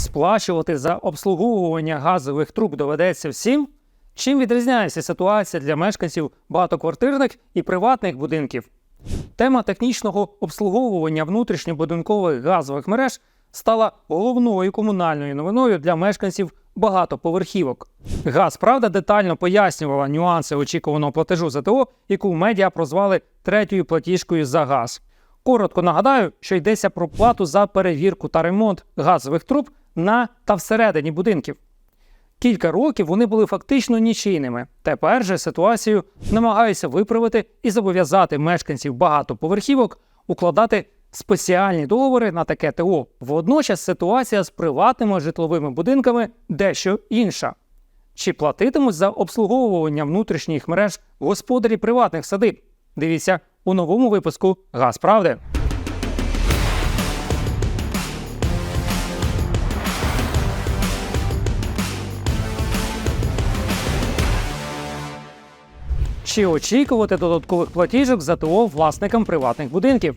Сплачувати за обслуговування газових труб доведеться всім. Чим відрізняється ситуація для мешканців багатоквартирних і приватних будинків? Тема технічного обслуговування внутрішньобудинкових газових мереж стала головною комунальною новиною для мешканців багатоповерхівок. Газправда детально пояснювала нюанси очікуваного платежу за ТО, яку медіа прозвали третьою платіжкою за газ. Коротко нагадаю, що йдеться про плату за перевірку та ремонт газових труб на та всередині будинків. Кілька років вони були фактично нічийними. Тепер же ситуацію намагаються виправити і зобов'язати мешканців багатоповерхівок укладати спеціальні договори на таке ТО. Водночас ситуація з приватними житловими будинками дещо інша. Чи платитимуть за обслуговування внутрішніх мереж господарі приватних садиб? Дивіться у новому випуску Газ Правди. Чи очікувати додаткових платіжок за ТО власникам приватних будинків?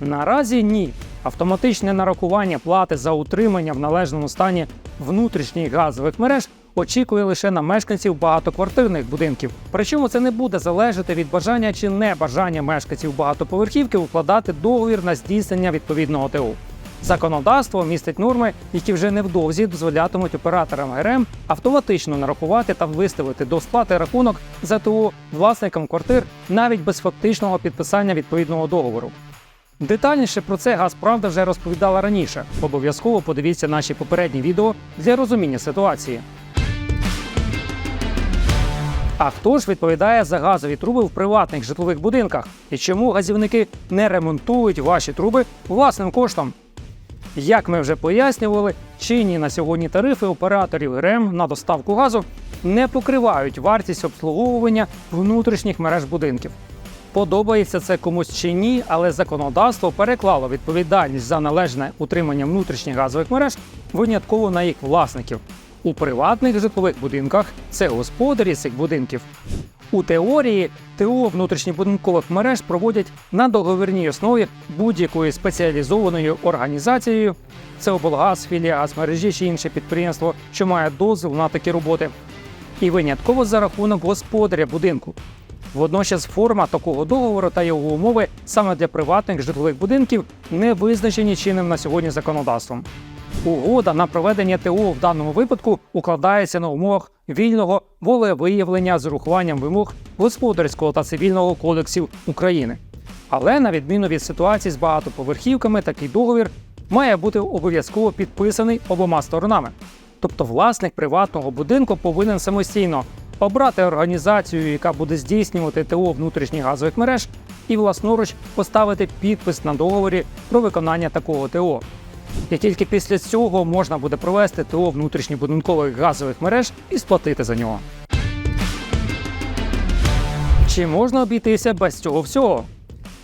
Наразі ні. Автоматичне нарахування плати за утримання в належному стані внутрішніх газових мереж очікує лише на мешканців багатоквартирних будинків. Причому це не буде залежати від бажання чи небажання мешканців багатоповерхівки укладати договір на здійснення відповідного ТО. Законодавство містить норми, які вже невдовзі дозволятимуть операторам ГРМ автоматично нарахувати та виставити до сплати рахунок за ТО власникам квартир навіть без фактичного підписання відповідного договору. Детальніше про це Газправда вже розповідала раніше. Обов'язково подивіться наші попередні відео для розуміння ситуації. А хто ж відповідає за газові труби в приватних житлових будинках? І чому газівники не ремонтують ваші труби власним коштом? Як ми вже пояснювали, чинні на сьогодні тарифи операторів ГРМ на доставку газу не покривають вартість обслуговування внутрішніх мереж будинків. Подобається це комусь чи ні, але законодавство переклало відповідальність за належне утримання внутрішніх газових мереж винятково на їх власників. У приватних житлових будинках це господарі цих будинків. У теорії ТО внутрішньобудинкових мереж проводять на договірній основі будь-якою спеціалізованою організацією. Це облгаз, філія газмережі чи інше підприємство, що має дозвіл на такі роботи, і винятково за рахунок господаря будинку. Водночас форма такого договору та його умови саме для приватних житлових будинків не визначені чинним на сьогодні законодавством. Угода на проведення ТО в даному випадку укладається на умовах вільного волевиявлення з урахуванням вимог господарського та цивільного кодексів України. Але на відміну від ситуації з багатоповерхівками, такий договір має бути обов'язково підписаний обома сторонами. Тобто власник приватного будинку повинен самостійно обрати організацію, яка буде здійснювати ТО внутрішніх газових мереж, і власноруч поставити підпис на договорі про виконання такого ТО. І тільки після цього можна буде провести ТО внутрішньобудинкових газових мереж і сплатити за нього. Чи можна обійтися без цього всього?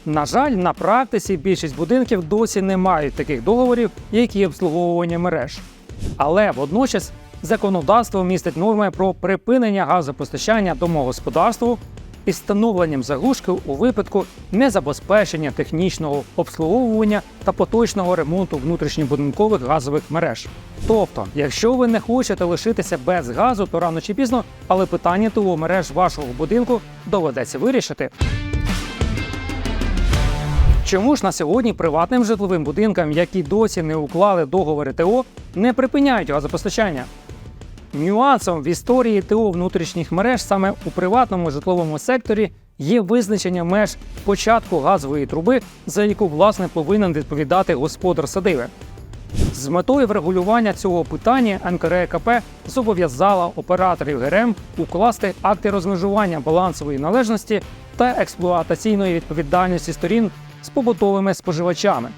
На жаль, на практиці більшість будинків досі не мають таких договорів, як і обслуговування мереж. Але водночас законодавство містить норми про припинення газопостачання домогосподарству із встановленням заглушки у випадку незабезпечення технічного обслуговування та поточного ремонту внутрішньобудинкових газових мереж. Тобто, якщо ви не хочете лишитися без газу, то рано чи пізно, але питання ТО мереж вашого будинку доведеться вирішити. Чому ж на сьогодні приватним житловим будинкам, які досі не уклали договори ТО, не припиняють газопостачання? Нюансом в історії ТО внутрішніх мереж саме у приватному житловому секторі є визначення меж початку газової труби, за яку власне повинен відповідати господар садиби. З метою врегулювання цього питання НКРЕКП зобов'язала операторів ГРМ укласти акти розмежування балансової належності та експлуатаційної відповідальності сторін з побутовими споживачами.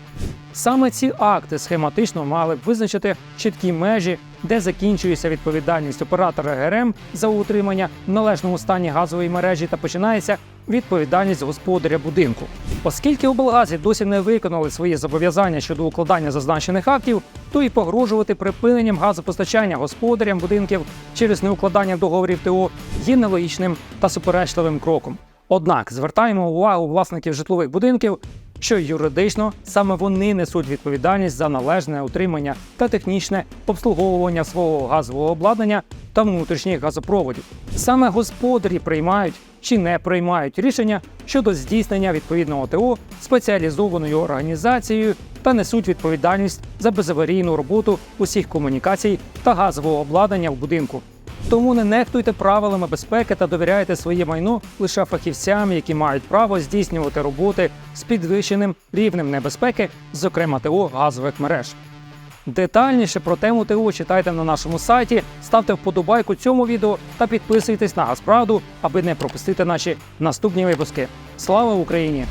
Саме ці акти схематично мали б визначити чіткі межі, де закінчується відповідальність оператора ГРМ за утримання в належному стані газової мережі та починається відповідальність господаря будинку. Оскільки облгазі досі не виконали свої зобов'язання щодо укладання зазначених актів, то і погрожувати припиненням газопостачання господарям будинків через неукладання договорів ТО є нелогічним та суперечливим кроком. Однак звертаємо увагу власників житлових будинків що юридично саме вони несуть відповідальність за належне утримання та технічне обслуговування свого газового обладнання та внутрішніх газопроводів. Саме господарі приймають чи не приймають рішення щодо здійснення відповідного ТО спеціалізованою організацією та несуть відповідальність за безаварійну роботу усіх комунікацій та газового обладнання в будинку. Тому не нехтуйте правилами безпеки та довіряйте своє майно лише фахівцям, які мають право здійснювати роботи з підвищеним рівнем небезпеки, зокрема ТО газових мереж. Детальніше про тему ТО читайте на нашому сайті, ставте вподобайку цьому відео та підписуйтесь на Газправду, аби не пропустити наші наступні випуски. Слава Україні!